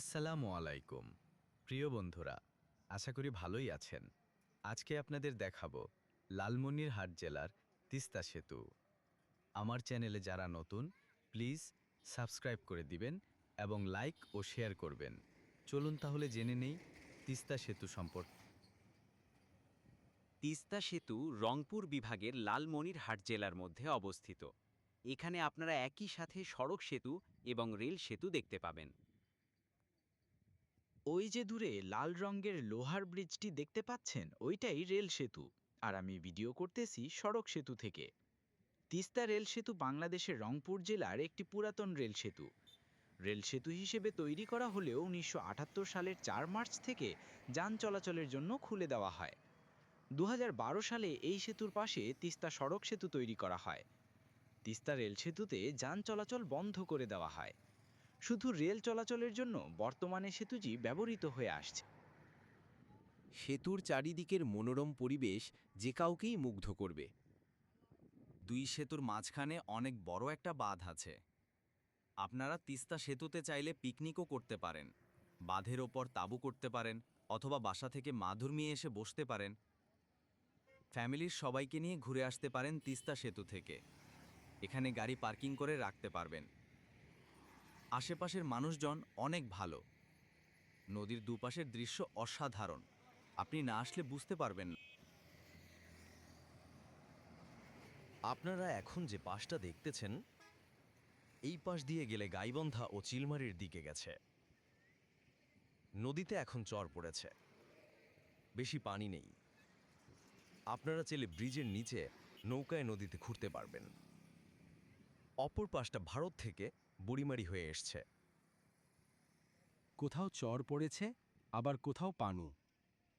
আসসালামু আলাইকুম। প্রিয় বন্ধুরা, আশা করি ভালোই আছেন। আজকে আপনাদের দেখাবো লালমনিরহাট জেলার তিস্তা সেতু। আমার চ্যানেলে যারা নতুন, প্লিজ সাবস্ক্রাইব করে দিবেন এবং লাইক ও শেয়ার করবেন। চলুন তাহলে জেনে নেই তিস্তা সেতু সম্পর্কে। তিস্তা সেতু রংপুর বিভাগের লালমনিরহাট জেলার মধ্যে অবস্থিত। এখানে আপনারা একই সাথে সড়ক সেতু এবং রেল সেতু দেখতে পাবেন। ওই যে দূরে লাল রঙের লোহার ব্রিজটি দেখতে পাচ্ছেন? ওইটাই রেল সেতু। আর আমি ভিডিও করতেছি সড়ক সেতু থেকে। তিস্তা রেল সেতু বাংলাদেশের রংপুর জেলার একটি পুরাতন রেল সেতু। রেল সেতু হিসেবে তৈরি করা হলেও উনিশশো আটাত্তর সালের চার মার্চ থেকে যান চলাচলের জন্য খুলে দেওয়া হয়। দু হাজার বারো সালে এই সেতুর পাশে তিস্তা সড়ক সেতু তৈরি করা হয়। তিস্তা রেল সেতুতে যান চলাচল বন্ধ করে দেওয়া হয়। শুধু রেল চলাচলের জন্য বর্তমানে সেতুটি ব্যবহৃত হয়ে আসছে। সেতুর চারিদিকের মনোরম পরিবেশ যে কাউকেই মুগ্ধ করবে। দুই সেতুর মাঝখানে অনেক বড় একটা বাঁধ আছে। আপনারা তিস্তা সেতুতে চাইলে পিকনিকও করতে পারেন, বাঁধের ওপর তাঁবু করতে পারেন অথবা বাসা থেকে মাধুর নিয়ে এসে বসতে পারেন। ফ্যামিলির সবাইকে নিয়ে ঘুরে আসতে পারেন তিস্তা সেতু থেকে। এখানে গাড়ি পার্কিং করে রাখতে পারবেন। আশেপাশের মানুষজন অনেক ভালো। নদীর দুপাশের দৃশ্য অসাধারণ। আপনি না আসলে বুঝতে পারবেন না। আপনারা এখন যে পাশটা দেখতেছেন, এই পাশ দিয়ে গেলে গাইবন্ধা ও চিলমারির দিকে গেছে। নদীতে এখন চর পড়েছে। বেশি পানি নেই। আপনারা চেলে ব্রিজের নিচে নৌকায় নদীতে ঘুরতে পারবেন। অপর পাশটা ভারত থেকে বুড়িমারি হয়ে এসছে। কোথাও চর পড়েছে আবার কোথাও পানু।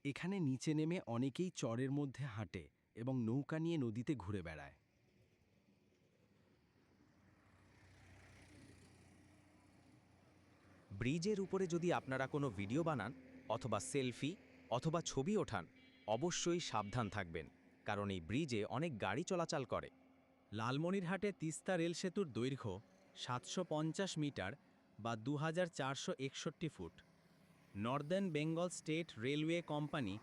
এখানে নিচে নেমে অনেকেই চরের মধ্যে হাঁটে এবং নৌকা নিয়ে নদীতে ঘুরে বেড়ায়। ব্রিজের উপরে যদি আপনারা কোনো ভিডিও বানান অথবা সেলফি অথবা ছবি ওঠান অবশ্যই সাবধান থাকবেন কারণ এই ব্রিজে অনেক গাড়ি চলাচল করে। লালমনিরহাটে তিস্তা রেল সেতুর দৈর্ঘ্য সাতশো পঞ্চাশ মিটার বা দু হাজার চারশো একষট্টি foot. Northern Bengal state railway company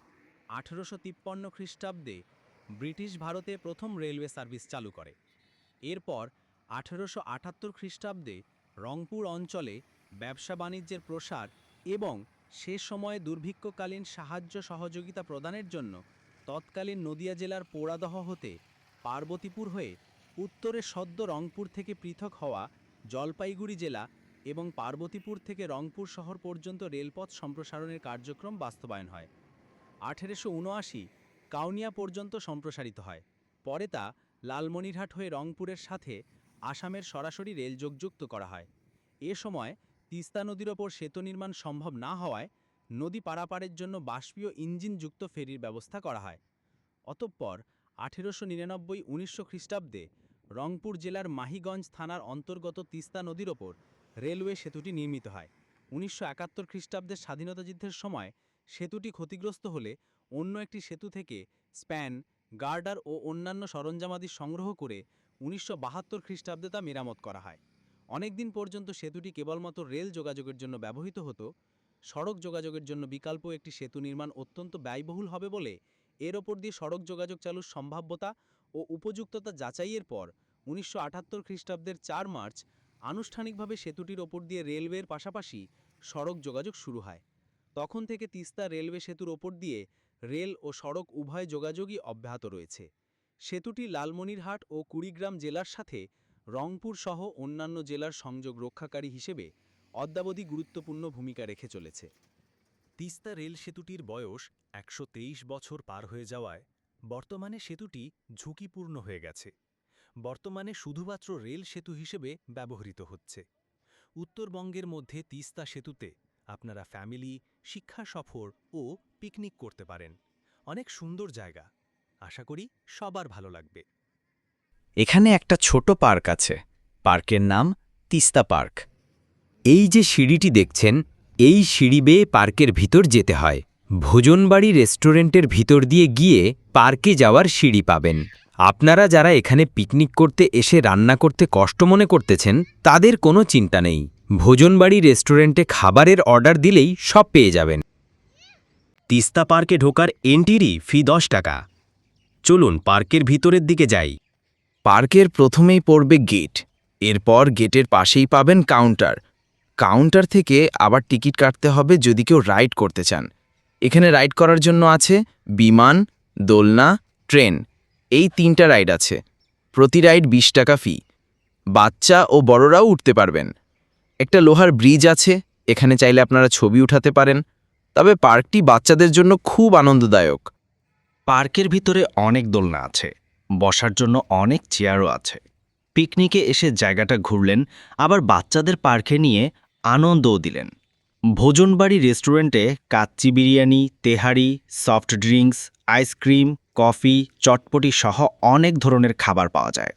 আঠেরোশো তিপ্পান্ন খ্রিস্টাব্দে ব্রিটিশ ভারতে প্রথম রেলওয়ে সার্ভিস চালু করে। এরপর আঠেরোশো আটাত্তর খ্রিস্টাব্দে রংপুর অঞ্চলে ব্যবসা বাণিজ্যের প্রসার এবং সে সময়ে দুর্ভিক্ষকালীন সাহায্য সহযোগিতা প্রদানের জন্য তৎকালীন নদিয়া জেলার পোড়াদহ হতে পার্বতীপুর হয়ে উত্তরে সদ্য রংপুর থেকে পৃথক হওয়া জলপাইগুড়ি জেলা এবং পার্বতীপুর থেকে রংপুর শহর পর্যন্ত রেলপথ সম্প্রসারণের কার্যক্রম বাস্তবায়ন হয়। আঠেরোশো উনআশি কাউনিয়া পর্যন্ত সম্প্রসারিত হয়। পরে তা লালমনিরহাট হয়ে রংপুরের সাথে আসামের সরাসরি রেল যোগযুক্ত করা হয়। এ সময় তিস্তা নদীর ওপর সেতু নির্মাণ সম্ভব না হওয়ায় নদী পারাপারের জন্য বাষ্পীয় ইঞ্জিনযুক্ত ফেরির ব্যবস্থা করা হয়। অতঃপর আঠেরোশো নিরানব্বই উনিশশো খ্রিস্টাব্দে রংপুর জেলার মাহিগঞ্জ থানার অন্তর্গত তিস্তা নদীর ওপর রেলওয়ে সেতুটি নির্মিত হয়। উনিশশো একাত্তর খ্রিস্টাব্দের স্বাধীনতা যুদ্ধের সময় সেতুটি ক্ষতিগ্রস্ত হলে অন্য একটি সেতু থেকে স্প্যান, গার্ডার ও অন্যান্য সরঞ্জামাদি সংগ্রহ করে উনিশশো বাহাত্তর খ্রিস্টাব্দে তা মেরামত করা হয়। অনেকদিন পর্যন্ত সেতুটি কেবলমাত্র রেল যোগাযোগের জন্য ব্যবহৃত হতো। সড়ক যোগাযোগের জন্য বিকল্প একটি সেতু নির্মাণ অত্যন্ত ব্যয়বহুল হবে বলে এর ওপর দিয়ে সড়ক যোগাযোগ চালুর সম্ভাব্যতা ও উপযুক্ততা যাচাইয়ের পর উনিশশো আটাত্তর খ্রিস্টাব্দের চার মার্চ আনুষ্ঠানিকভাবে সেতুটির ওপর দিয়ে রেলওয়ের পাশাপাশি সড়ক যোগাযোগ শুরু হয়। তখন থেকে তিস্তা রেলওয়ে সেতুর ওপর দিয়ে রেল ও সড়ক উভয় যোগাযোগই অব্যাহত রয়েছে। সেতুটি লালমনিরহাট ও কুড়িগ্রাম জেলার সাথে রংপুর সহ অন্যান্য জেলার সংযোগ রক্ষাকারী হিসেবে অদ্যাবধি গুরুত্বপূর্ণ ভূমিকা রেখে চলেছে। তিস্তা রেল সেতুটির বয়স একশো তেইশ বছর পার হয়ে যাওয়ায় বর্তমানে সেতুটি ঝুঁকিপূর্ণ হয়ে গেছে। বর্তমানে শুধুমাত্র রেল সেতু হিসেবে ব্যবহৃত হচ্ছে। উত্তরবঙ্গের মধ্যে তিস্তা সেতুতে আপনারা ফ্যামিলি, শিক্ষা সফর ও পিকনিক করতে পারেন। অনেক সুন্দর জায়গা। আশা করি সবার ভালো লাগবে। এখানে একটা ছোট পার্ক আছে। পার্কের নাম তিস্তা পার্ক। এই যে সিঁড়িটি দেখছেন, এই সিঁড়ি বেয়ে পার্কের ভিতর যেতে হয়। ভোজনবাড়ি রেস্টুরেন্টের ভিতর দিয়ে গিয়ে পার্কে যাওয়ার সিঁড়ি পাবেন। আপনারা যারা এখানে পিকনিক করতে এসে রান্না করতে কষ্ট মনে করতেছেন, তাদের কোনো চিন্তা নেই। ভোজনবাড়ি রেস্টুরেন্টে খাবারের অর্ডার দিলেই সব পেয়ে যাবেন। তিস্তা পার্কে ঢোকার এন্ট্রি ফি দশ টাকা। চলুন পার্কের ভিতরের দিকে যাই। পার্কের প্রথমেই পড়বে গেট। এরপর গেটের পাশেই পাবেন কাউন্টার। কাউন্টার থেকে আবার টিকিট কাটতে হবে যদি কেউ রাইড করতে চান। এখানে রাইড করার জন্য আছে বিমান, দোলনা, ট্রেন। এই তিনটা রাইড আছে। প্রতি রাইড বিশ টাকা ফি। বাচ্চা ও বড়রাও উঠতে পারবেন। একটা লোহার ব্রিজ আছে, এখানে চাইলে আপনারা ছবি উঠাতে পারেন। তবে পার্কটি বাচ্চাদের জন্য খুব আনন্দদায়ক। পার্কের ভিতরে অনেক দোলনা আছে। বসার জন্য অনেক চেয়ারও আছে। পিকনিকে এসে জায়গাটা ঘুরলেন, আবার বাচ্চাদের পার্কে নিয়ে আনন্দও দিলেন। ভোজনবাড়ি রেস্টুরেন্টে kacchi biryani, tehari, soft drinks, ice cream, coffee, chotpoti সহ অনেক ধরনের খাবার পাওয়া যায়।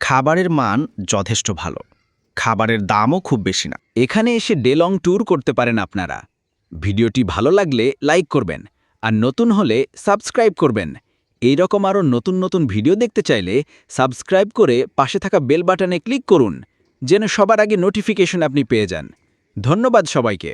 খাবারের মান যথেষ্ট ভালো। খাবারের দামও খুব বেশি না। এখানে এসে ডে লং ট্যুর করতে পারেন আপনারা। ভিডিওটি ভালো লাগলে লাইক করবেন আর নতুন হলে সাবস্ক্রাইব করবেন। এই রকম আরও নতুন নতুন ভিডিও দেখতে চাইলে সাবস্ক্রাইব করে পাশে থাকা বেল বাটনে ক্লিক করুন, যেন সবার আগে নোটিফিকেশন আপনি পেয়ে যান। ধন্যবাদ সবাইকে।